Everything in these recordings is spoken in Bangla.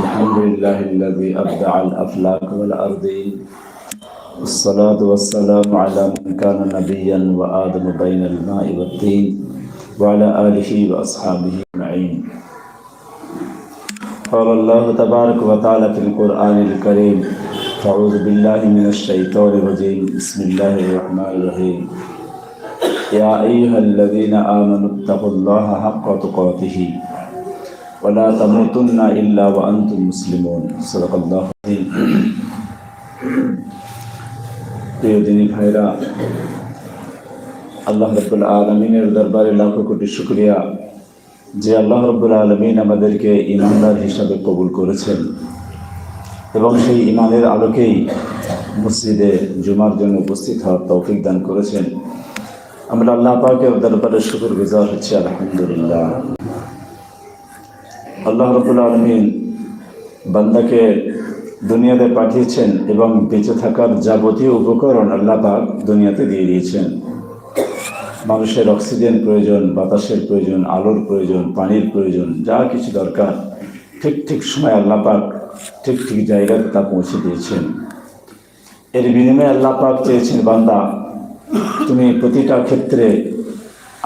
الحمد لله الذي أبدع الأفلاك والأرضين. والصلاة والسلام على من كان نبيا وآدم بين الماء والطين وعلى آله وأصحابه أجمعين. قال الله تبارك وتعالى في القرآن الكريم أعوذ بالله من الشيطان الرجيم. بسم الله الرحمن الرحيم. يا أيها الذين آمنوا اتقوا الله حق تقاته. ولا تموتن إلا وأنتم مسلمون صدق الله العظيم প্রিয় দিনী ভাইরা আল্লাহ রব্বুল আলমিনের দরবারে লাখ কোটি শুক্রিয়া যে আল্লাহ রব্বুল আলমিন আমাদেরকে ইমানদার হিসাবে কবুল করেছেন এবং সেই ইমানের আলোকেই মসজিদে জুমার জন্য উপস্থিত হওয়ার তৌফিক দান করেছেন আমরা আল্লাহ পাকের দরবারে শুকুর গুজার হচ্ছে আলহামদুলিল্লাহ আল্লাহ রবুল আলমিন বান্দাকে দুনিয়াতে পাঠিয়েছেন এবং বেঁচে থাকার যাবতীয় উপকরণ আল্লাহ পাক দুনিয়াতে দিয়ে দিয়েছেন। মানুষের অক্সিজেন প্রয়োজন, বাতাসের প্রয়োজন, আলোর প্রয়োজন, পানির প্রয়োজন, যা কিছু দরকার, ঠিক ঠিক সময় আল্লাহ পাক ঠিক ঠিক জায়গাতে তা পৌঁছে দিয়েছেন। এর বিনিময়ে আল্লাহ পাক চেয়েছেন, বান্দা, তুমি প্রতিটা ক্ষেত্রে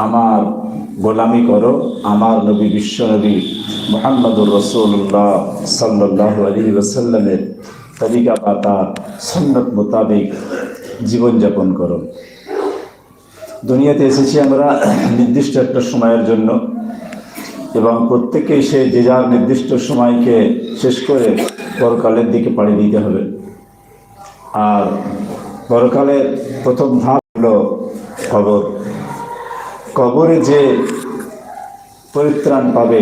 আমার গোলামি করো। আমার নবী, বিশ্ব নবী মোহাম্মদুর রসুল্লাহ সাল্লাহ আলী ওসাল্লামের তরিকা পাতা সন্ন্যত মোতাবেক জীবনযাপন করো। দুনিয়াতে এসেছি আমরা নির্দিষ্ট একটা সময়ের জন্য এবং প্রত্যেকেই সে যে যার নির্দিষ্ট সময়কে শেষ করে পরকালের দিকে পাড়ি দিতে হবে। আর পরকালের প্রথম ধাপ হলো কবর কবরে যে পরিত্রাণ পাবে,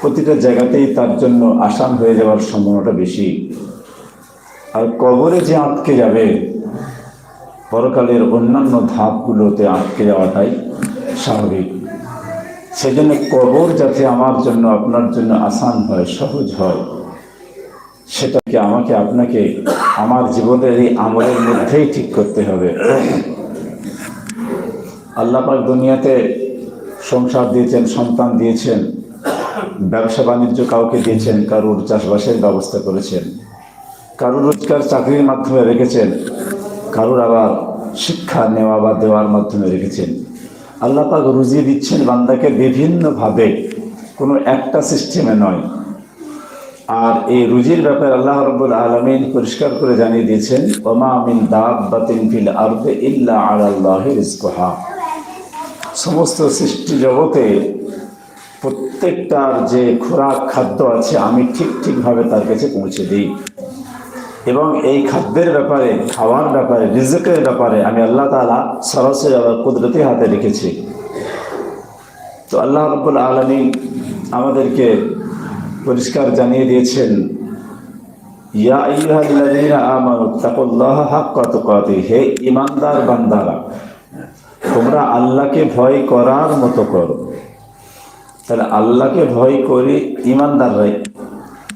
প্রতিটা জায়গাতেই তার জন্য আসান হয়ে যাওয়ার সম্ভাবনাটা বেশি। আর কবরে যে আটকে যাবে, পরকালের অন্যান্য ধাপগুলোতে আটকে যাওয়াটাই স্বাভাবিক। সেজন্য কবর যাতে আমার জন্য, আপনার জন্য আসান হয়, সহজ হয়, সেটাকে আমাকে আপনাকে আমার জীবনের এই আমলের মধ্যেই ঠিক করতে হবে। আল্লাপাক দুনিয়াতে সংসার দিয়েছেন, সন্তান দিয়েছেন, ব্যবসা বাণিজ্য কাউকে দিয়েছেন, কারুর চাষবাসের ব্যবস্থা করেছেন, কারুর রোজগার চাকরির মাধ্যমে রেখেছেন, কারুর আবার শিক্ষা নেওয়া বা দেওয়ার মাধ্যমে রেখেছেন। আল্লাপাক রুজি দিচ্ছেন বান্দাকে বিভিন্নভাবে, কোনো একটা সিস্টেমে নয়। আর এই রুজির ব্যাপারে আল্লাহ রব্বুল আলমিন পরিষ্কার করে জানিয়ে দিয়েছেন, ওমা আমিন দাব বাতিন ফিল আরবে ইল্লা আল্লাহ রিজকহা। সমস্ত সৃষ্টি জগতে প্রত্যেকটার যে খোরাক খাদ্য আছে, আমি ঠিক ঠিকভাবে তার কাছে পৌঁছে দিই। এবং এই খাদ্যের ব্যাপারে, খাওয়ার ব্যাপারে, রিজকের ব্যাপারে আমি আল্লাহ তালা সরাসরি আবার কুদরতি হাতে রেখেছি। তো আল্লাহ রব্বুল আলমী আমাদেরকে পরিষ্কার জানিয়ে দিয়েছেন, ইয়া আইয়ুহাল্লাযীনা আমানু, তাকুল্লাহা হাক্কা তুকাতি হে ইমানদার বান্দারা তোমরা আল্লাহকে ভয় করার মতো করো। তাহলে আল্লাহকে ভয় করি ইমানদাররাই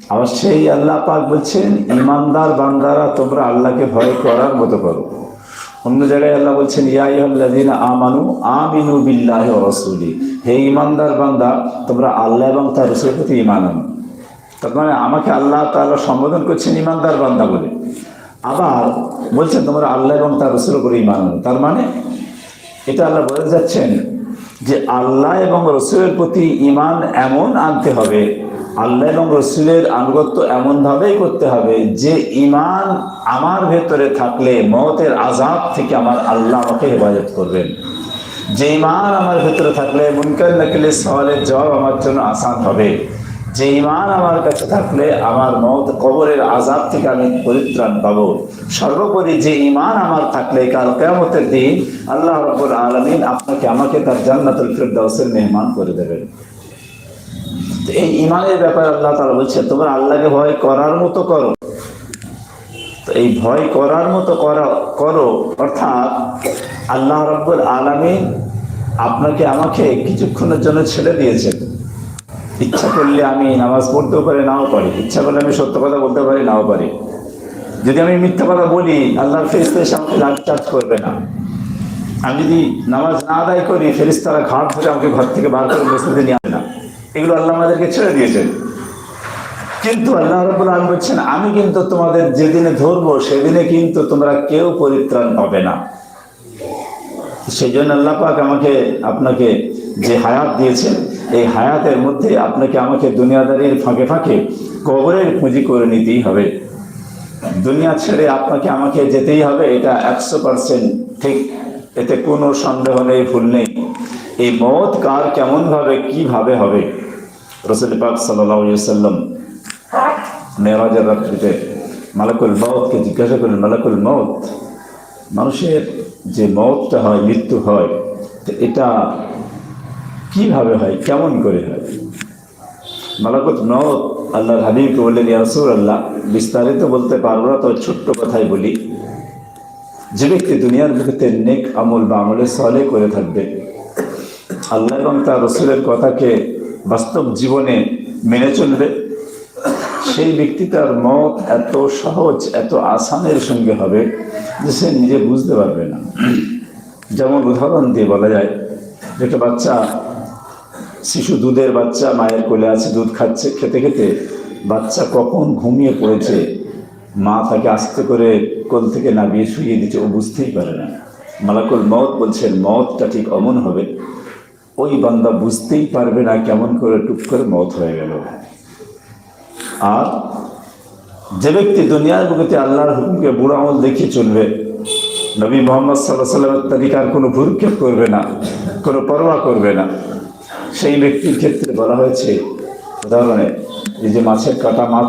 আবার সেই আল্লাহ পাক বলছেন, ইমানদার বান্দারা তোমরা আল্লাহকে ভয় করার মতো করো। অন্য জায়গায় আল্লাহ বলছেন ইয়াই ইয়াইহাল্লাদিন আমানু আমিনু বিল্লাহ রাসূলি। হে ইমানদার বান্দা, তোমরা আল্লাহ এবং তার রসুলের প্রতি ইমান আনো। তার মানে আমাকে আল্লাহ তাআলা সম্বোধন করছেন ইমানদার বান্দা বলে। আবার বলছেন, তোমরা আল্লাহ এবং তার রসুলের উপরে ইমান আনো। তার মানে এটা আল্লাহ বলে যাচ্ছেন যে আল্লাহ এবং রসুলের প্রতি ইমান এমন আনতে হবে, আল্লাহ এবং রসুলের আনুগত্য এমনভাবেই করতে হবে যে ইমান আমার ভেতরে থাকলে মতের আজাব থেকে আমার আল্লাহ আমাকে হেফাজত করবেন। যে ইমান আমার ভেতরে থাকলে মুনকার নাকিলে সওয়ালের জবাব আমার জন্য আসান হবে। যে ইমান আমার কাছে থাকলে আমার মত কবরের আজাব থেকে আমি পরিত্রাণ পাবো। সর্বোপরি যে ইমান আমার থাকলে কাল কেমতের দিন আল্লাহ রব্বুল আলমিন আপনাকে আমাকে তার জান্নাতুল ফিরদাউসের মেহমান করে দেবেন। এই ইমানের ব্যাপারে আল্লাহ তালা বলছে, তোমরা আল্লাহকে ভয় করার মতো করো। তো এই ভয় করার মতো করা, করো, অর্থাৎ আল্লাহ রব্বুল আলমিন আপনাকে আমাকে কিছুক্ষণের জন্য ছেড়ে দিয়েছেন। ইচ্ছা করলে আমি নামাজ পড়তেও পারি, নাও পারি। ইচ্ছা করলে আমি সত্য কথা বলতে পারি, নাও পারি। যদি আমি মিথ্যা কথা বলি, আল্লাহর ফেরিস্তা এসে আমাকে চার্জ করবে না। আমি যদি নামাজ না আদায় করি ফেরিস্তারা ঘাট ধরে আমাকে ঘর থেকে বার করে মসজিদে নিয়ে আসে না। এগুলো আল্লাহ আমাদেরকে ছেড়ে দিয়েছেন। কিন্তু আল্লাহ রবুল আলম বলছেন, আমি কিন্তু তোমাদের যেদিনে ধরবো, সেদিনে কিন্তু তোমরা কেউ পরিত্রাণ পাবে না। সেই জন্য আল্লাহ পাক আমাকে, আপনাকে যে হায়াত দিয়েছেন এই হায়াতের মধ্যে আপনাকে আমাকে দুনিয়াদারির ফাঁকে ফাঁকে কবরের পুঁজি করে নিতেই হবে। দুনিয়া ছেড়ে আপনাকে আমাকে যেতেই হবে, এটা একশো পার্সেন্ট ঠিক। এতে কোনো সন্দেহ নেই, ভুল নেই। এই মত কার কেমনভাবে, কীভাবে হবে? রসুল পাক সাল্লাম মেরাজের রাত্রিতে মালাকুল মৌতকে জিজ্ঞাসা করলেন, মালাকুল মত মানুষের যে মতটা হয়, মৃত্যু হয় এটা কীভাবে হয়? কেমন করে হয়? মালাকুত মত আল্লাহর হাবিবকে বললেন ইয়ারসুর আল্লাহ বিস্তারিত বলতে পারব না, তবে ছোট্ট কথাই বলি। যে ব্যক্তি দুনিয়ার ভিত্তিতে নেক আমল বা আমলে সলে করে থাকবে, আল্লাহ এবং তার রসুলের কথাকে বাস্তব জীবনে মেনে চলবে। সেই ব্যক্তি তার মত এত সহজ, এত আসানের সঙ্গে হবে যে সে নিজে বুঝতে পারবে না। যেমন উদাহরণ দিয়ে বলা যায় একটা বাচ্চা শিশু দুধের বাচ্চা, মায়ের কোলে আছে দুধ খাচ্ছে, খেতে খেতে বাচ্চা কখন ঘুমিয়ে পড়েছে, মা তাকে আস্তে করে কোল থেকে নামিয়ে শুয়ে দিচ্ছে ও বুঝতেই পারে না। মালাকুল মত বলছেন মতটা ঠিক অমন হবে, ওই বান্দা বুঝতেই পারবে না কেমন করে টুক করে মত হয়ে গেল। আর যে ব্যক্তি দুনিয়ার বুকেতে আল্লাহর হুকুমকে বুড়ো আমল দেখিয়ে চলবে, নবী মোহাম্মদ সাল্লাহ সাল্লামের তালিকার কোনো ভুরক্ষেপ করবে না, কোনো পরোয়া করবে না। সেই ব্যক্তির ক্ষেত্রে বলা হয়েছে, উদাহরণে, এই যে মাছের কাঁটা মাছ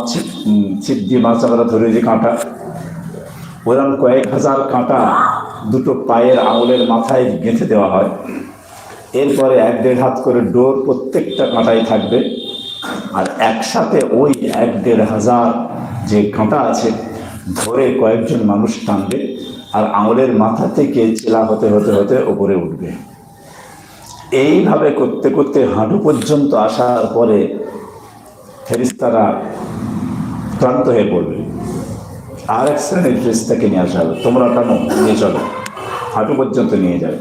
ছিপ দিয়ে মাছ আমরা ধরে যে কাঁটা ওরকম কয়েক হাজার কাঁটা দুটো পায়ের আঙুলের মাথায় গেঁথে দেওয়া হয়। এরপরে এক দেড় হাত করে ডোর প্রত্যেকটা কাঁটায় থাকবে, আর একসাথে ওই এক দেড় হাজার যে কাঁটা আছে, ধরে কয়েকজন মানুষ টানবে, আর আঙুলের মাথা থেকে চেলা হতে হতে হতে ওপরে উঠবে। এইভাবে করতে করতে হাঁটু পর্যন্ত আসার পরে ফেরিস্তারা ক্লান্ত হয়ে পড়বে। আর এক শ্রেণির ফেরিস্তাকে নিয়ে আসা হবে। তোমরা টানো নিয়ে চলো? হাঁটু পর্যন্ত নিয়ে যাবে।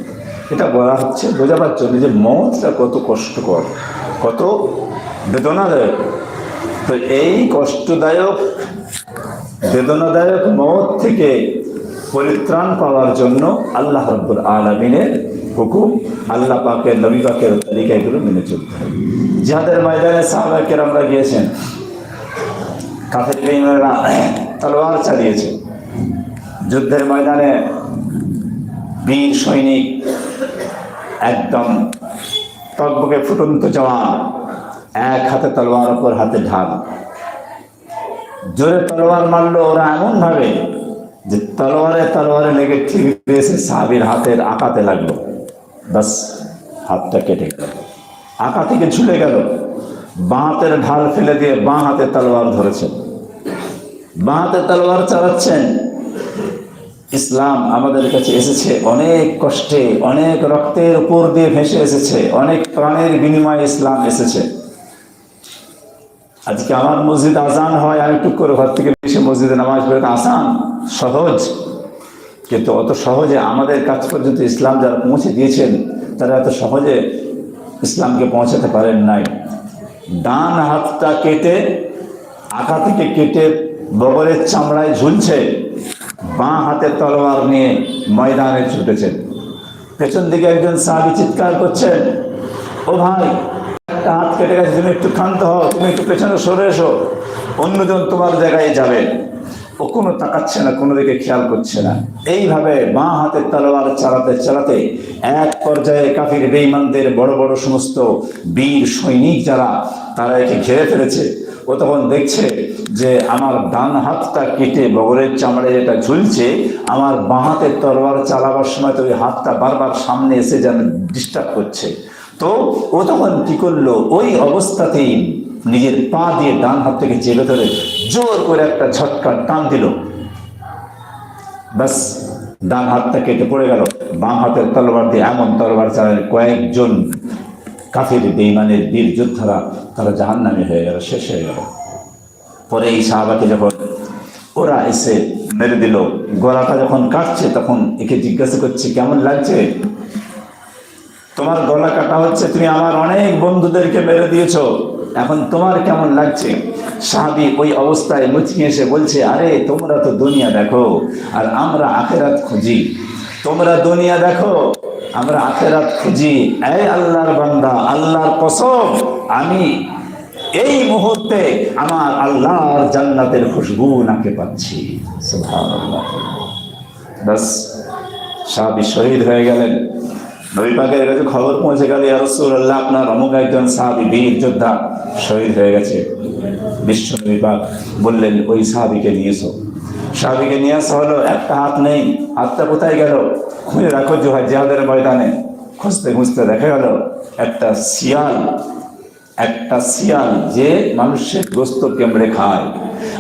এটা বলা হচ্ছে, বোঝাবার জন্য যে মতটা কত কষ্টকর, কত বেদনাদায়ক। তো এই কষ্টদায়ক, বেদনাদায়ক মত থেকে পরিত্রাণ পাওয়ার জন্য আল্লাহ রব্বুল আলমিনের হুকুম আল্লাহ পাকের, নবী পাকের তালিকা এগুলো মেনে চলতে হবে। যাদের ময়দানে সাহাবাকের আমরা গিয়েছেন। কাফের তলোয়ার চালিয়েছে। যুদ্ধের ময়দানে বীর সৈনিক একদম তকবকে ফুটন্ত জওয়ান, এক হাতে তলোয়ার, অপর হাতে ঢাল। জোরে তলোয়ার মারলো ওরা এমন ভাবে যে তলোয়ারে তলোয়ারে লেগে ঠিক এসে সাহাবির হাতের আঁকাতে লাগল। বাস হাতটা কেটে গেল। আঁকা থেকে ঝুলে গেল। বাঁ হাতের ঢাল ফেলে দিয়ে বাঁ হাতে তলোয়ার ধরেছেন। বাঁ হাতে তলোয়ার চালাচ্ছেন। ইসলাম আমাদের কাছে এসেছে। অনেক কষ্টে, অনেক রক্তের উপর দিয়ে ভেসে এসেছে। অনেক প্রাণের বিনিময়ে ইসলাম এসেছে। আজকে আমার মসজিদ আজান হয়, আমি টুক করে ঘর থেকে এসে মসজিদে নামাজ পড়ে আসান সহজ। কিন্তু অত সহজে আমাদের কাছ পর্যন্ত ইসলাম যারা পৌঁছে দিয়েছেন, তারা এত সহজে ইসলামকে পৌঁছাতে পারেন নাই। ডান হাতটা কেটে আঁকা থেকে কেটে বগলের চামড়ায় ঝুলছে, বাঁ হাতে তলোয়ার নিয়ে ময়দানে ছুটেছেন পেছন দিকে একজন সাহাবি চিৎকার করছেন ও ভাই, একটা হাত কেটে গেছে, তুমি একটু ক্ষান্ত হও, তুমি একটু পেছনে সরে এসো, অন্যজন তোমার জায়গায় যাবে। ও কোনো তাকাচ্ছে না, কোনো দিকে খেয়াল করছে না। এইভাবে বাঁ হাতে তলোয়ার চালাতে চালাতে এক পর্যায়ে কাফির বেইমানদের বড় বড় সমস্ত বীর সৈনিক যারা, তারা একে ঘিরে ফেলেছে। ও তখন দেখছে যে আমার ডান হাতটা কেটে বগরের চামড়ে যেটা ঝুলছে, আমার বাঁ হাতের তলোয়ার চালাবার সময় তো ওই হাতটা বারবার সামনে এসে যেন ডিস্টার্ব করছে। তো ও তখন কি করল? ওই অবস্থাতেই নিজের পা দিয়ে ডান হাত থেকে চেপে ধরে জোর করে একটা ঝটকা টান দিল। ব্যাস, ডান হাতটা কেটে পড়ে গেল। বাম হাতের তলোয়ার দিয়ে এমন তলোয়ার চালালে কয়েকজন কাফির বেইমানের বীর যোদ্ধারা তারা জাহান নামে হয়ে গেল, শেষ হয়ে গেল। পরে এই সাহাবাকে যখন ওরা এসে মেরে দিল, গলাটা যখন কাটছে, তখন একে জিজ্ঞাসা করছে, কেমন লাগছে? তোমার গলা কাটা হচ্ছে, তুমি আমার অনেক বন্ধুদেরকে মেরে দিয়েছ। এখন তোমার কেমন লাগছে? সাহাবি ওই অবস্থায় মুচকি এসে বলছে, আরে, তোমরা তো দুনিয়া দেখো, আর আমরা আখেরাত খুঁজি। তোমরা দুনিয়া দেখো, আমরা আখেরাত খুঁজি। এই আল্লাহর বান্দা, আল্লাহর কসম, আমি এই মুহূর্তে আমার আল্লাহর জান্নাতের খুশবু নাকে পাচ্ছি। সাহাবি শহীদ হয়ে গেলেন। নবী পাকের কাছে খবর পৌঁছে গেল ইয়ারসুল্লাহ আপনার অমুক একজন সাহাবি বীর যোদ্ধা শহীদ হয়ে গেছে। বিশ্ব নবী পাক বললেন, ওই সাহাবিকে নিয়েছো সাহাবিকে নিয়ে আসা হলো, একটা হাত নেই, হাতটা কোথায় গেল? খুঁজে রাখো জোহার জিহাদের ময়দানে। খুঁজতে খুঁজতে দেখা গেল, একটা শিয়াল একটা শিয়াল যে মানুষের গোস্ত কেমড়ে খায়।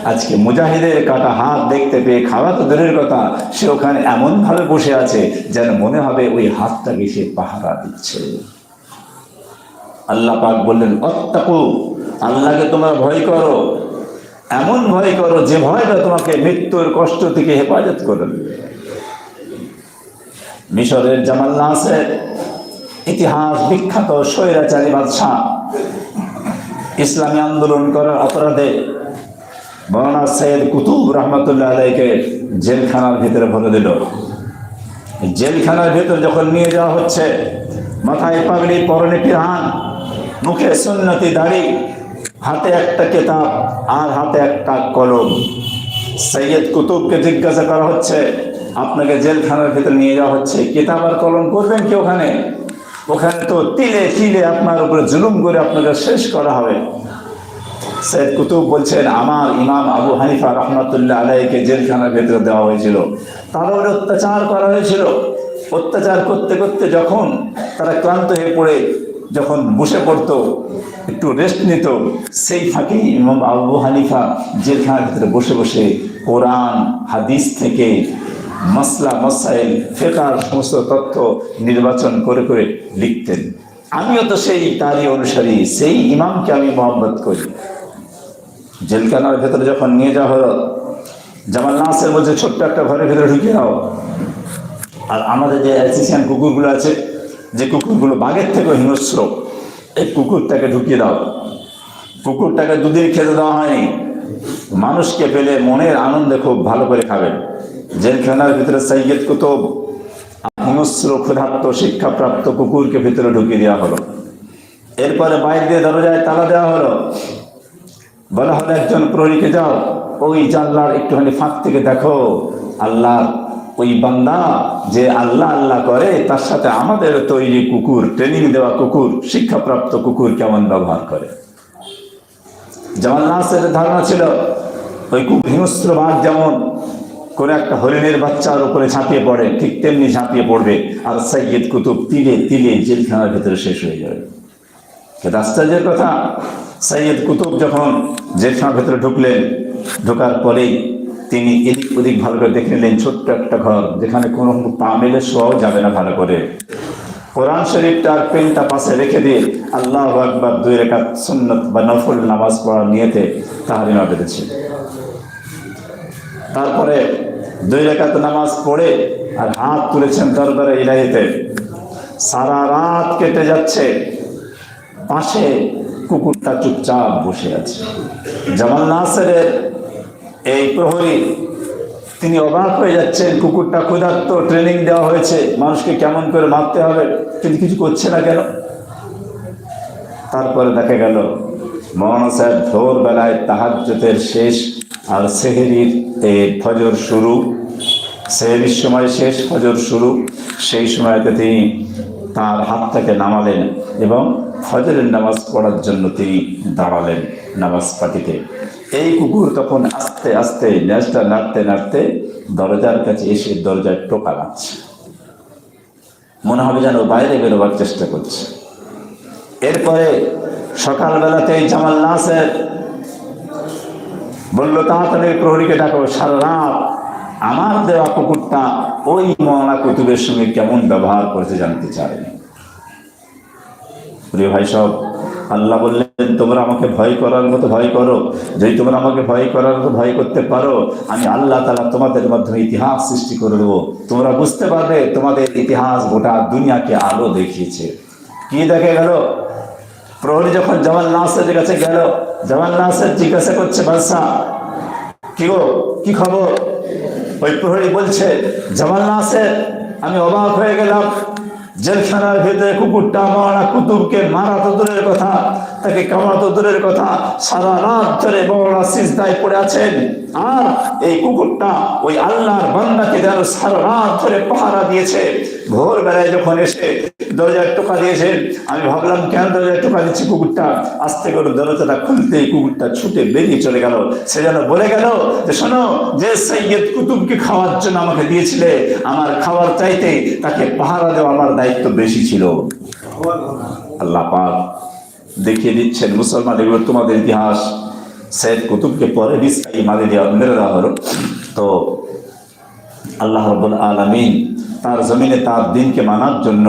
আজকে মুজাহিদের কাটা হাত দেখতে পেয়ে খাওয়া তো দূরের কথা, সে ওখানে এমন ভাবে বসে আছে যেন মনে হবে ওই হাতটাকে সে পাহারা দিচ্ছে। আল্লাহ পাক বললেন অত্যাকু আল্লাহকে তোমরা ভয় করো। এমন ভয় করো যে ভয়টা তোমাকে মৃত্যুর কষ্ট থেকে হেফাজত করে মিশরের জামাল নাসের ইতিহাস বিখ্যাত স্বৈরাচারী বাদশাহ ইসলামী আন্দোলন করার অপরাধে মৌলানা সৈয়দ কুতুব রহমতুল্লাহ আলাইকে জেলখানার ভিতরে ভরে দিল। জেলখানার ভিতরে যখন নিয়ে যাওয়া হচ্ছে, মাথায় পাগড়ি, পরনে পিরহান, মুখে সুন্নতি দাড়ি, হাতে একটা কেতাব আর হাতে একটা কলম। সৈয়দ কুতুবকে জিজ্ঞাসা করা হচ্ছে, আপনাকে জেলখানার ভিতরে নিয়ে যাওয়া হচ্ছে, কেতাব আর কলম করবেন কি ওখানে? ওখানে তো তিলে তিলে আপনার উপরে জুলুম করে আপনাকে শেষ করা হবে। সৈয়দ কুতুব বলছেন, আমার ইমাম আবু হানিফা রহমতুল্লাহ আলাইকে জেলখানার ভেতরে দেওয়া হয়েছিল। উপরে অত্যাচার করা হয়েছিল। অত্যাচার করতে করতে যখন তারা ক্লান্ত হয়ে পড়ে, যখন বসে পড়তো, একটু রেস্ট নিত, সেই ফাঁকে ইমাম আবু হানিফা জেলখানার ভিতরে বসে বসে কোরআন, হাদিস থেকে মসলা, মসাইল ফেকার সমস্ত তথ্য নির্বাচন করে করে লিখতেন। আমিও তো সেই তারই অনুসারী, সেই ইমামকে আমি মহব্বত করি। জেলখানার ভেতরে যখন নিয়ে যাওয়া হলো, জামাল নাসের মধ্যে ছোট্ট একটা ঘরের ভেতরে ঢুকে দাও আর আমাদের যে অ্যাসিসিয়ান কুকুরগুলো আছে, যে কুকুরগুলো বাঘের থেকেও হিংস্র, এই কুকুরটাকে ঢুকিয়ে দাও। কুকুরটাকে দুদিন খেতে দেওয়া হয়নি। মানুষকে পেলে মনের আনন্দে খুব ভালো করে খাবেন। জেলখানার ভিতরে সাইয়েদ কুতুব হিংস্র ক্ষুধার্ত শিক্ষাপ্রাপ্ত কুকুরকে ভিতরে ঢুকিয়ে দেওয়া হলো। এরপরে বাইরে দিয়ে দরজায় তালা দেওয়া হলো। বলা হলো, একজন প্রহরীকে যাও, ওই জানলার একটুখানি ফাঁক থেকে দেখো। আল্লাহ ওই বান্দা যে আল্লাহ আল্লাহ করে, তার সাথে আমাদের তৈরি কুকুর ট্রেনিং দেওয়া কুকুর, শিক্ষাপ্রাপ্ত কুকুর কেমন ব্যবহার করে? জামাল নাসের ধারণা ছিল, ওই কুকুর হিংস্র যেমন কোন একটা হরিণের বাচ্চার উপরে ঝাঁপিয়ে পড়ে, ঠিক তেমনি ঝাঁপিয়ে পড়বে, আর সৈয়দ কুতুব তিলে তিলে জেলখানার ভেতরে শেষ হয়ে যাবে। আশ্চর্যের কথা সৈয়দ কুতুব যখন জেলখানার ভেতরে ঢুকলেন, ঢোকার পরেই তিনি এদিক ওদিক ভালো করে দেখে নিলেন, ছোট্ট একটা ঘর, যেখানে কোনো পা মেলে শোয়াও যাবে না ভালো করে। কোরআন শরীফটার পেনটা পাশে রেখে দিয়ে আল্লাহ আকবর দুই রেখা সুন্নত বা নফল নামাজ পড়ার নিয়েতে তাহারিমা বেঁধেছে। তারপরে দুই রেখাতে নামাজ পড়ে আর হাত তুলেছেন দরবারে ইলাহিতে। সারা রাত কেটে যাচ্ছে। পাশে কুকুরটা চুপচাপ বসে আছে। জামাল নাসেরের এই প্রহরী, তিনি অবাক হয়ে যাচ্ছেন, কুকুরটা ক্ষুধার্ত ট্রেনিং দেওয়া হয়েছে, মানুষকে কেমন করে মারতে হবে, তিনি কিছু করছে না কেন? তারপরে দেখা গেল মৌলানা সাহেব ভোর বেলায় তাহাজ্জতের শেষ আর সেহেরির ফজর শুরু, সেহেরির সময় শেষ, ফজর শুরু, সেই সময়তে তিনি তার হাতটাকে নামালেন এবং ফজরের নামাজ পড়ার জন্য তিনি দাঁড়ালেন নামাজ পাঠিতে এই কুকুর তখন আস্তে আস্তে ন্যাসটা নাড়তে নাড়তে দরজার কাছে এসে দরজায় টোকা লাগছে মনে হবে যেন বাইরে বেরোবার চেষ্টা করছে। এরপরে সকালবেলাতে জামাল নাসের বলল তাড়াতাড়ি প্রহরীকে ডাকো, সারা রাত আমার দেওয়া কুকুরটা ওই মৌলানা কুতুবের সঙ্গে কেমন ব্যবহার করেছে জানতে চায়। প্রিয় ভাই সব, আল্লাহ বললেন, তোমরা আমাকে ভয় করার মতো ভয় করো। যদি তোমরা আমাকে ভয় করার মতো ভয় করতে পারো, আমি আল্লাহ তালা তোমাদের মাধ্যমে ইতিহাস সৃষ্টি করে দেবো। তোমরা বুঝতে পারবে, তোমাদের ইতিহাস গোটা দুনিয়াকে আলো দেখিয়েছে। কি দেখে গেল? প্রহরী যখন জামাল নাসের কাছে গেল জামাল নাসের জিজ্ঞাসা করছে বাদশাহ কি গো, কি খবর? ওই প্রহরী বলছে, জামাল নাসের আমি অবাক হয়ে গেলাম। জেলখানার ভিতরে কুকুরটা মারা, কুতুবকে মারা তো দূরের কথা, তাকে কামড়া তো দূরের কথা, সারা রাত ধরে বড়রা সিজদায় পড়ে আছেন। আর এই কুকুরটা ওই আল্লাহর বান্দাকে যেন সারা রাত ধরে পাহারা দিয়েছে। ভোর বেলায় যখন এসে দরজায় টোকা দিয়েছেন আমি ভাবলাম, কেন দরজায় টোকা দিচ্ছি কুকুরটা? আস্তে করে দরজাটা খুলতে কুকুরটা ছুটে বেরিয়ে চলে গেল। সে যেন বলে গেল যে, শোনো, যে সৈয়দ কুতুবকে খাওয়ার জন্য আমাকে দিয়েছিলে, আমার খাবার চাইতে তাকে পাহারা দেওয়া আমার দায়িত্ব বেশি ছিল। আল্লাহ পাক দেখিয়ে দিচ্ছেন, মুসলমান, এগুলো তোমাদের ইতিহাস। সৈয়দ কুতুবকে পরে বিস্তারি মারে দেওয়া, মেরে দেওয়া হলো। তো আল্লাহ রব্বুল আলমিন তার জমিনে তার দিনকে মানার জন্য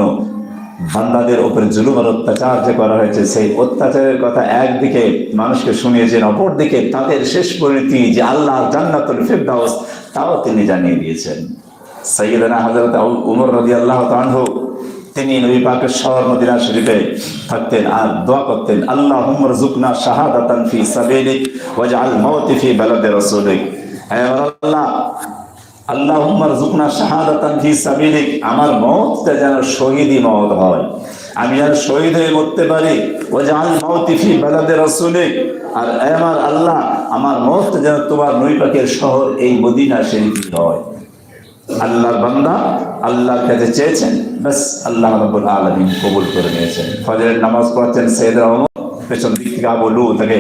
বান্দাদের উপরে জুলুম আর অত্যাচার যে করা হয়েছে, সেই অত্যাচারের কথা একদিকে মানুষকে শুনিয়েছেন, অপরদিকে তাদের শেষ পরিণতি যে আল্লাহ জান্নাতুল ফিরদাউস, তাও তিনি জানিয়ে দিয়েছেন। সৈয়দনা হজরত উমর রদি আল্লাহ তানহু তিনি নবী পাকের শহর মদিনা শরীফে থাকতেন আর দোয়া করতেন আল্লাহ হুমর জুকনা শাহাদাতান ফি সাবিলিক ওয়াজআল মাউতি ফি বালাদি রাসূলিক। আল্লাহ আল্লাহ হুম্মার জুকনা শাহাদাতান ফি সাবিলিক। আমার মওতটা যেন শহীদি মওত হয়। আমি যেন শহীদ হয়ে মরতে পারি। ওয়াজআল মাউতি ফি বালাদি রাসূলিক। আর আমার আল্লাহ, আমার মওতটা যেন তোমার নবী পাকের শহর এই মদিনা শরীফে হয়। আল্লাহর বান্দা আল্লাহর কাছে চেয়েছেন, ব্যাস আল্লাহ রাব্বুল আলামিন কবুল করে নিয়েছেন। ফজরের নামাজ পড়ছেন সৈয়দরা ওমর, পেছন দিক থেকে আবু লু তাকে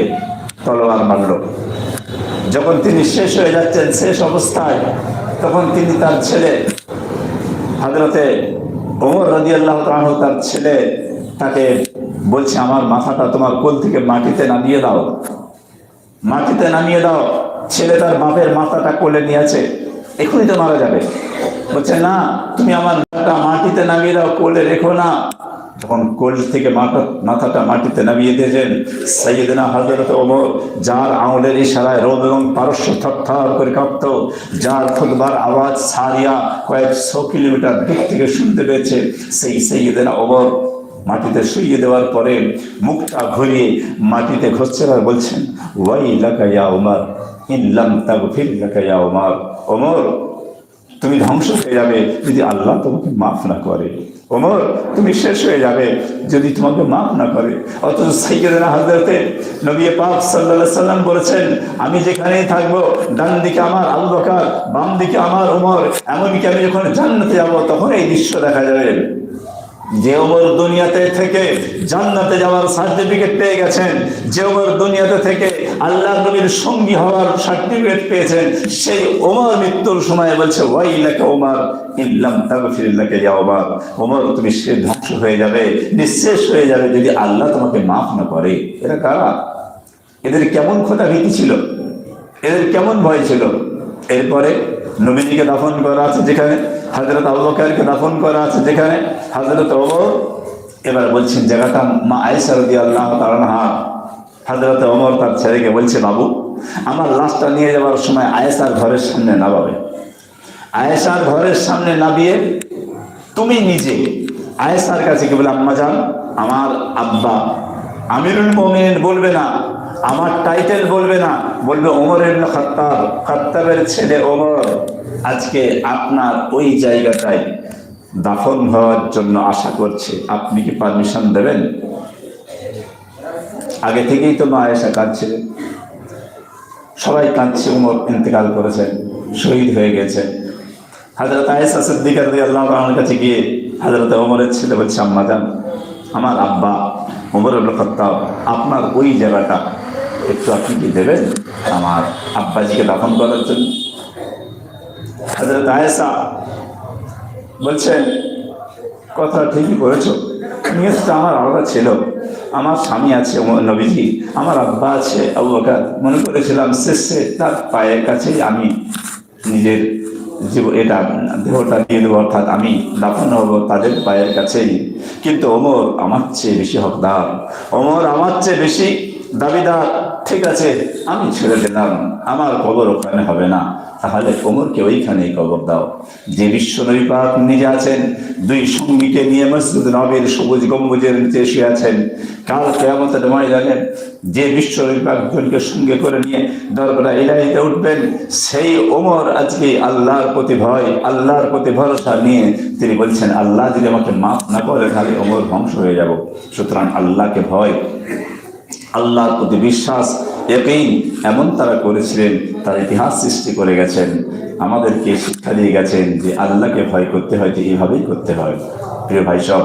তলোয়ার মারলো। যখন তিনি শেষ হয়ে যাচ্ছেন শেষ অবস্থায়, তখন তিনি তার ছেলে হাজরতে ওমর রাজি আল্লাহ তার ছেলে তাকে বলছে, আমার মাথাটা তোমার কোল থেকে মাটিতে নামিয়ে দাও। মাটিতে নামিয়ে দাও, ছেলে তার বাপের মাথাটা কোলে নিয়েছে এখনই তো মারা যাবে। বলছে, না, তুমি আমার মাথাটা মাটিতে নামিয়ে দাও, কোলে রেখো না। তখন কোল থেকে মাথা মাথাটা মাটিতে নামিয়ে দিয়েছেন সৈয়দনা হজরত ওমর যার আঙুলের ইশারায় রোদ এবং পারস্য থরথর করে কাঁপত, যার খুদবার আওয়াজ সারিয়া কয়েকশো কিলোমিটার দূর থেকে শুনতে পেয়েছে, সেই সৈয়দনা ওমর মাটিতে শুইয়ে দেওয়ার পরে মুখটা ঘুরিয়ে মাটিতে ঘষছে আর বলছেন ওয়াই লাকাইয়া ওমর। ইল্লাম তাগফির লাকাইয়া ওমর। ওমর, তুমি ধ্বংস হয়ে যাবে যদি আল্লাহ তোমাকে মাফ না করে। ওমর, তুমি শেষ হয়ে যাবে যদি তোমাকে মাফ না করে। অথচ সাইয়েদনা হজরতে নবী পাক সাল্লাল্লাহু সাল্লাম বলেছেন, আমি যেখানেই থাকব, ডান দিকে আমার বকর, বাম দিকে আমার ওমর, এমনকি আমি যখন জান্নাতে যাব, তখন এই দৃশ্য দেখা যাবে। যে ওমর দুনিয়াতে থেকে জান্নাতে যাওয়ার সার্টিফিকেট পেয়ে গেছেন। যে ওমর দুনিয়াতে থেকে আল্লাহ নবীর সঙ্গী হওয়ার সার্টিফিকেট পেয়েছেন। সেই ওমর মৃত্যুর সময় বলছে, ওয়াইলাকা ওমর ইল্লাম তাগফিরিল্লাকা ইয়া ওমর। ওমর, তুমি সে ধ্বংস হয়ে যাবে, নিঃশেষ হয়ে যাবে যদি আল্লাহ তোমাকে মাফ না করে। এরা কারা? এদের কেমন খোদা ভীতি ছিল? এদের কেমন ভয় ছিল? এরপরে নবীজিকে দাফন করা আছে যেখানে হাজরত আবু বকরকে দাফন করা আছে যেখানে হাজরত ওমর এবার বলছেন জায়গাটা মা আয়েশা রাদিয়াল্লাহু তাআলা হাজরত অমর তার ছেলেকে বলছে, বাবু, আমার লাশটা নিয়ে যাওয়ার সময় আয়েশার ঘরের সামনে নামাবে। আয়েশার ঘরের সামনে নামিয়ে তুমি নিজে, আয়েশার কাছে কি বলে, আম্মা যান আমার আব্বা আমিরুল মোমিন বলবে না আমার টাইটেল বলবে না। বলবে ওমরের খাত্তাব। খাত্তাবের ছেলে ওমর। আজকে আপনার ওই জায়গাটায় দাফন হওয়ার জন্য আশা করছে। আপনি কি পারমিশন দেবেন? আগে থেকেই তো মা আয়েশা কাঁদছিলেন সবাই কাঁদছে উমর ইন্তেকাল করেছেন শহীদ হয়ে গেছে। হাজরত আয়েশা সিদ্দিকা রাদিয়াল্লাহু আনহার কাছে গিয়ে হাজরত ওমরের ছেলে বলছে আম্মা যান আমার আব্বা ওমর আব্দুল খত্তাব আপনার ওই জায়গাটা একটু আপনি কি দেবেন আমার আব্বাজিকে দাফন করার জন্য? হাজরত আয়েশা বলছেন, কথা ঠিকই বলেছ। নিয়তটা আমার আলাদা ছিল। আমার স্বামী আছে নবীজি। আমার আব্বা আছে, আবু মনে করেছিলাম, শেষে তার পায়ের কাছেই আমি নিজের জীব, এটা, দেহটা দিয়ে দেবো, অর্থাৎ আমি দাফন হব তাদের পায়ের কাছেই। কিন্তু ওমর আমার চেয়ে বেশি হকদার। ওমর আমার চেয়ে বেশি দাবিদার। ঠিক আছে, আমি ছেড়ে দিলাম। আমার কবর ওখানে হবে না। তাহলে কোমরকে ওইখানেই কবর দাও। যে বিশ্ব নৈপাক নিজে আছেন, দুই সঙ্গীকে নিয়ে মসজিদ নবীর সবুজ গম্বুজের নিচে এসে আছেন। কাল কেয়ামতের ময়দানে যে বিশ্ব নৈপাকজনকে সঙ্গে করে নিয়ে দরবারে ইলাহিতে উঠবেন, সেই ওমর আজকে আল্লাহর প্রতি ভয়, আল্লাহর প্রতি ভরসা নিয়ে তিনি বলছেন, আল্লাহ যদি আমাকে মাফ না করে, তাহলে ওমর ধ্বংস হয়ে যাব। সুতরাং আল্লাহকে ভয় আল্লাহর প্রতি বিশ্বাস একেই এমন তারা করেছিলেন, তার ইতিহাস সৃষ্টি করে গেছেন। আমাদেরকে শিক্ষা দিয়ে গেছেন যে আল্লাহকে ভয় করতে হয়, যে এইভাবেই করতে হয়। প্রিয় ভাই সব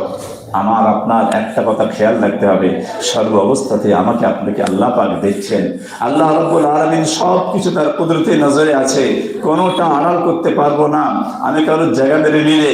আমার, আপনার একটা কথা খেয়াল রাখতে হবে। সর্ব অবস্থাতে আমাকে আপনাকে আল্লাহ পাক দেখছেন। আল্লাহ রব্বুল আলমিন সব কিছু তার কুদরতে নজরে আছে। কোনোটা আড়াল করতে পারব না। আমি কারোর জায়গা মেরে নিলে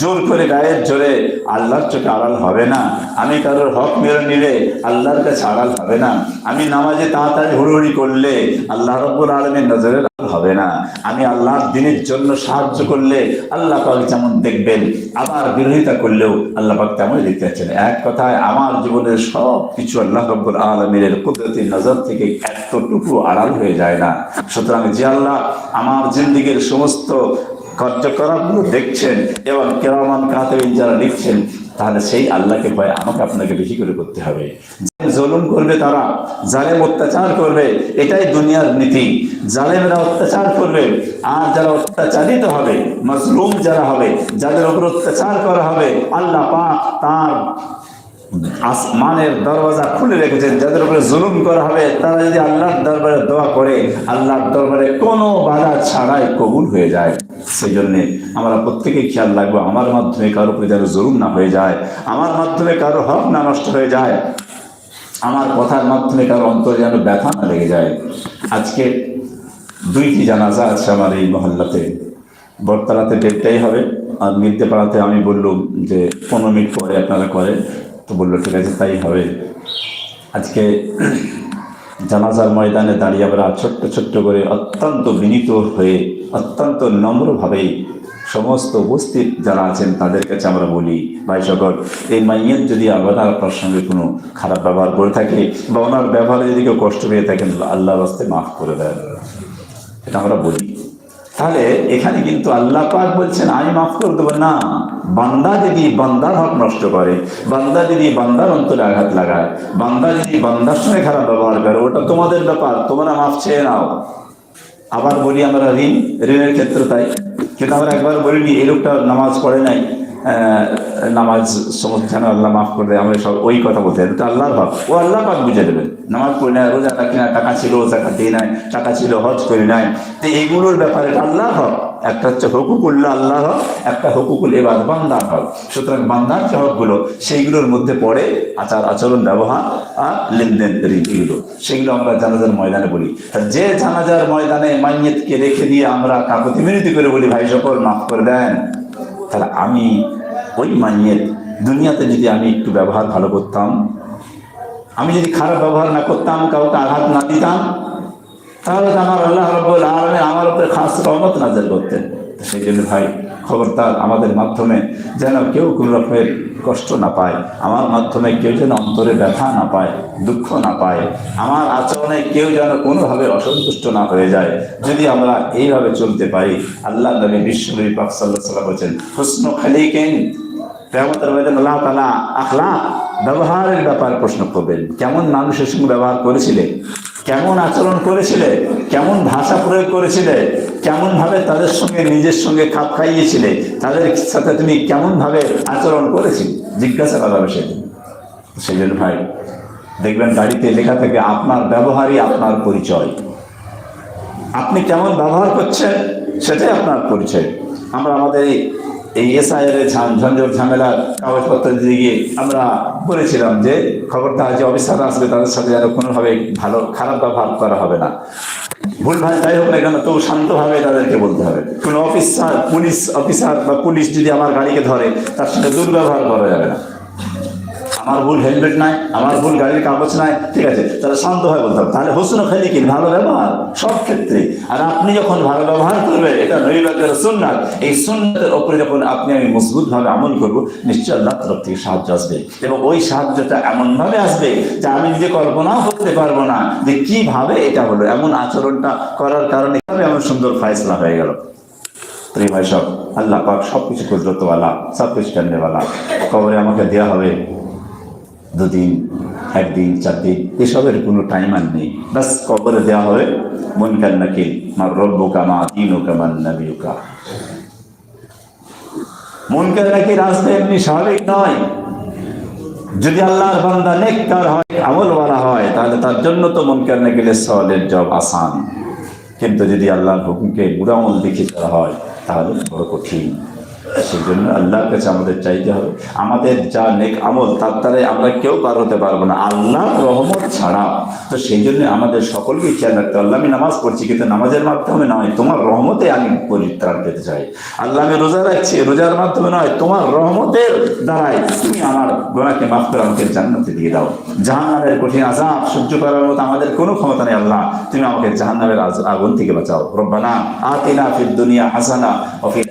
জোর করে গায়ের জোরে আল্লাহর চোখে আড়াল হবে না। আমি কারোর হক মেরে নিলে আল্লাহর কাছে আড়াল হবে না। আমি নামাজে তাড়াতাড়ি হুড়ুহুড়ি করলে আল্লাহ রব্বুল আলমীর নজরে হবে না। আমি আল্লাহর দিনের জন্য সাহায্য করলে আল্লাহ পাক যেমন দেখবেন, আবার বিরোধিতা করলেও আল্লাহ পাক তেমনই দেখতে পাচ্ছেন এক কথায় আমার জীবনের সব কিছু আল্লাহ রব্বুল আলমীর কুদরতির নজর থেকে এতটুকু আড়াল হয়ে যায় না। সুতরাং যে আল্লাহ আমার জিন্দিগির সমস্ত কার্যকলাপগুলো দেখছেন, এবং কেরামান কাতে যারা লিখছেন তাহলে সেই আল্লাহকে ভয় আমাকে আপনাকে বেশি করে করতে হবে। জলুম করবে তারা, জালেম অত্যাচার করবে, এটাই দুনিয়ার নীতি। জালেমরা অত্যাচার করবে, আর যারা অত্যাচারিত হবে, মজলুম যারা হবে, যাদের উপর অত্যাচার করা হবে, আল্লাহ পাক তার আসমানের দরওয়াজা খুলে রেখেছেন, যাদের উপরে জুলুম করা হবে, তারা যদি আল্লাহর দরবারে দোয়া করে, আল্লাহর দরবারে কোনো বাধা ছাড়াই কবুল হয়ে যায়। সেই জন্যে আমরা প্রত্যেকে খেয়াল রাখব, আমার মাধ্যমে কারও উপরে যেন জুলুম না হয়ে যায়, আমার মাধ্যমে কারও হক না নষ্ট হয়ে যায়, আমার কথার মাধ্যমে কারও অন্তরে যেন ব্যথা না লেগে যায়। আজকে দুইটি জানাজা আছে আমার এই মহল্লাতে। বটতলাতে ডেটটাই হবে, আর মিলতে পাড়াতে আমি বললুম যে পনেরো মিনিট পরে আপনারা করেন। তো বলল, ঠিক আছে, তাই হবে। আজকে জানাজার ময়দানে দাঁড়িয়ে আমরা ছোট্ট ছোট্ট করে অত্যন্ত বিনীত হয়ে, অত্যন্ত নম্রভাবেই সমস্ত উপস্থিত যারা আছেন, তাদের কাছে আমরা বলি, ভাই সকল এই মাইয়ের যদি আবার আপনার সঙ্গে কোনো খারাপ ব্যবহার করে থাকে বা ওনার ব্যবহারে যদি কেউ কষ্ট পেয়ে থাকেন আল্লাহর রাস্তে মাফ করে দেন। এটা আমরা বলি। তাহলে এখানে কিন্তু আল্লাহ পাক বলছেন, আমি মাফ করে দেবো। না বান্দা যদি বান্দার হক নষ্ট করে, বান্দা যদি বান্দার অন্তরে আঘাত লাগায়, বান্দা যদি বান্দার সঙ্গে খারাপ ব্যবহার করে, ওটা তোমাদের ব্যাপার, তোমরা মাফ চেয়ে নাও। আবার বলি আমরা ঋণ, ঋণের ক্ষেত্রে তাই। কিন্তু আমরা একবার বলিনি, এই লোকটা নামাজ পড়ে নাই। নামাজ সমস্ত আল্লাহ মাফ করে দেয়, আমরা সব ওই কথা বলতে এটা আল্লাহর হক ও আল্লাহ পাক বুঝে দেবেন নামাজ পড়ে নাই, রোজা রাখি না টাকা ছিল টাকা দিয়ে নাই, টাকা ছিল, হজ করি নাই। তো এইগুলোর ব্যাপারে এটা আল্লাহর হক। একটা হচ্ছে হকুকুল্লাহ আল্লাহ হক, একটা হকুকুল এবার বান্দার হক। সুতরাং বান্দার যে হকগুলো, সেইগুলোর মধ্যে পড়ে আচার আচরণ, ব্যবহার আর লেনদেন রীতিগুলো সেগুলো আমরা জানাজার ময়দানে বলি। যে জানাজার ময়দানে মাইয়েতকে রেখে দিয়ে আমরা কাকতি মিনতি করে বলি, ভাই, সকল মাফ করে দেন। তাহলে আমি ওই মাইয়ের দুনিয়াতে যদি আমি একটু ব্যবহার ভালো করতাম, আমি যদি খারাপ ব্যবহার না করতাম, কাউকে আঘাত না দিতাম, তাহলে তো আমার আল্লাহ রব্বুল আলমে আমার উপরে খাস রহমত নাজের করতেন। সেই জন্য ভাই, খবরদার আমাদের মাধ্যমে যেন কেউ কোনো রকমের কষ্ট না পায়, আমার মাধ্যমে কেউ যেন অন্তরে ব্যথা না পায়, দুঃখ না পায়, আমার আচরণে কেউ যেন কোনোভাবে অসন্তুষ্ট না হয়ে যায়, যদি আমরা এইভাবে চলতে পারি, আল্লাহ নবী বিশ্বনবী পাক সাল্লাহ সাল্লাম বলছেন, হুসন কেমতের ময়দান আল্লাহ তালা আখলা ব্যবহারের ব্যাপার প্রশ্ন করবেন, কেমন মানুষের সঙ্গে ব্যবহার করেছিলে, কেমন আচরণ করেছিলে, কেমন ভাষা প্রয়োগ করেছিলে কেমন ভাবে তাদের সঙ্গে, নিজের সঙ্গে খাপ খাইয়েছিলে, তাদের সাথে তুমি কেমন ভাবে আচরণ করেছিলে? জিজ্ঞাসা করা হবে সেদিন সেই ভাই, দেখবেন গাড়িতে লেখা থাকে, আপনার ব্যবহারই আপনার পরিচয়। আপনি কেমন ব্যবহার করছেন? সেটাই আপনার পরিচয়। আমরা আমাদের এই এই এসআইয়ের ঝঞ্ঝট ঝামেলার কাগজপত্র দিয়ে গিয়ে আমরা বলেছিলাম যে খবরটা যে অফিসার আসবে তাদের সাথে যেন কোনোভাবে ভালো, খারাপ ব্যবহার করা হবে না। ভুল ভাই যাই হোক না কেন, তবু শান্তভাবে তাদেরকে বলতে হবে। কোনো অফিসার, পুলিশ অফিসার বা পুলিশ যদি আমার গাড়িকে ধরে, তার সাথে দুর্ব্যবহার করা যাবে না। আমার ভুল হেলমেট নাই, আমার ভুল গাড়ির কাগজ নাই, ঠিক আছে? তাহলে শান্ত হয়ে বলতে হবে। তাহলে হোসন খালি কি ভালো ব্যবহার সব ক্ষেত্রে। আর আপনি যখন ভালো ব্যবহার করবেন, এটা নৈবাদের সুন্নাত। এই সুন্নাতের ওপরে যখন আপনি আমি মজবুত ভাবে আমল করব নিশ্চয় আল্লাহ তরফ থেকে সাহায্য আসবে। এবং ওই সাহায্যটা এমন ভাবে আসবে যে আমি নিজে কল্পনাও করতে পারব না যে কীভাবে এটা হলো। এমন আচরণটা করার কারণে এমন সুন্দর ফায়সলা হয়ে গেল। ভাই সব, আল্লাহ পাক সব কিছু কুদরতওয়ালা সব কিছু কবরে আমাকে দেওয়া হবে। দুদিন, একদিন চার দিন এসবের কোনো টাইম আর নেই। বাস কবরে দেওয়া হবে, মন কান নাকি, মার রব্বুকা, মা দিনুকা, মান নবিয়ুকা। মন নাকি, রাস্তা এমনি স্বাভাবিক নয়। যদি আল্লাহর বান্দা নেককার হয়, আমলওয়ালা হয়, তাহলে তার জন্য তো মন কান গেলে সওয়ালের জব আসান। কিন্তু যদি আল্লাহর হুকুমকে গুড়ামল দেখে করা হয়, তাহলে বড় কঠিন। সেই জন্য আল্লাহর কাছে আমাদের চাইতে হবে। আমাদের যা নেক আমল, তার দ্বারাই আমরা কেউ পার হতে পারব না। আল্লাহ রহমত ছাড়া। তো সেই জন্য আমাদের সকলকেই খেয়াল রাখতে। আল্লাহ, আমি নামাজ পড়ছি, কিন্তু নামাজের মাধ্যমে নয়, তোমার রহমতে আমি পরিত্রাণ পেতে চাই। আল্লাহ, আমি রোজা রাখছি, রোজার মাধ্যমে নয়, তোমার রহমতের দ্বারাই তুমি আমার গোড়াকে মাফ করে আমাকে জান্নাতে দিয়ে দাও। জাহান্নামের কঠিন আজাব সহ্য করার মতো আমাদের কোনো ক্ষমতা নেই, আল্লাহ। তুমি আমাকে জাহান্নামের আগুন থেকে বাঁচাও। রব্বানা আতিনা ফিদ দুনিয়া হাসানা ও ফিল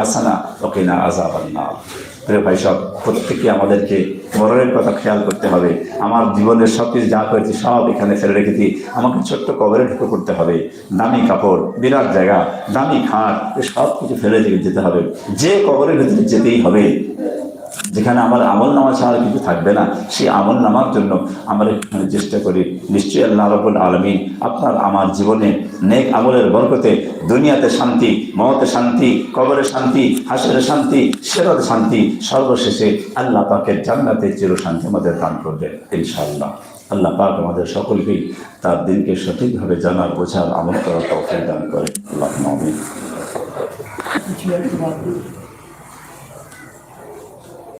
হাসানা ও আজাব আল্লাহ প্রিয় ভাই সব প্রত্যেকে আমাদেরকে মরণের কথা খেয়াল করতে হবে। আমার জীবনের সব কিছু যা করেছি সব এখানে ফেলে রেখেছি। আমাকে ছোট্ট কবরে ঢুকে করতে হবে। দামি কাপড়, বিরাট জায়গা, দামি খাট সব কিছু ফেলে যেতে হবে। যে কবরের ভিতরে যেতেই হবে। যেখানে আমার আমল নামা ছাড়া কিছু থাকবে না, সেই আমল নামার জন্য আমরা এখানে চেষ্টা করি, নিশ্চয়ই আল্লাহ রবুল আপনার, আমার জীবনে নেক আমলের বরকতে দুনিয়াতে শান্তি, মহতে শান্তি, কবরে শান্তি, হাসরে শান্তি, সেরাতে শান্তি, সর্বশেষে আল্লাহ পাকের জান্নাতে চির শান্তি আমাদের দান করবে ইনশাআল্লাহ। আল্লাহ পাক আমাদের সকলকেই তার দিনকে সঠিকভাবে জানার, বোঝার, আমল করার তৌফিক দান করে। আল্লাহ আমিন।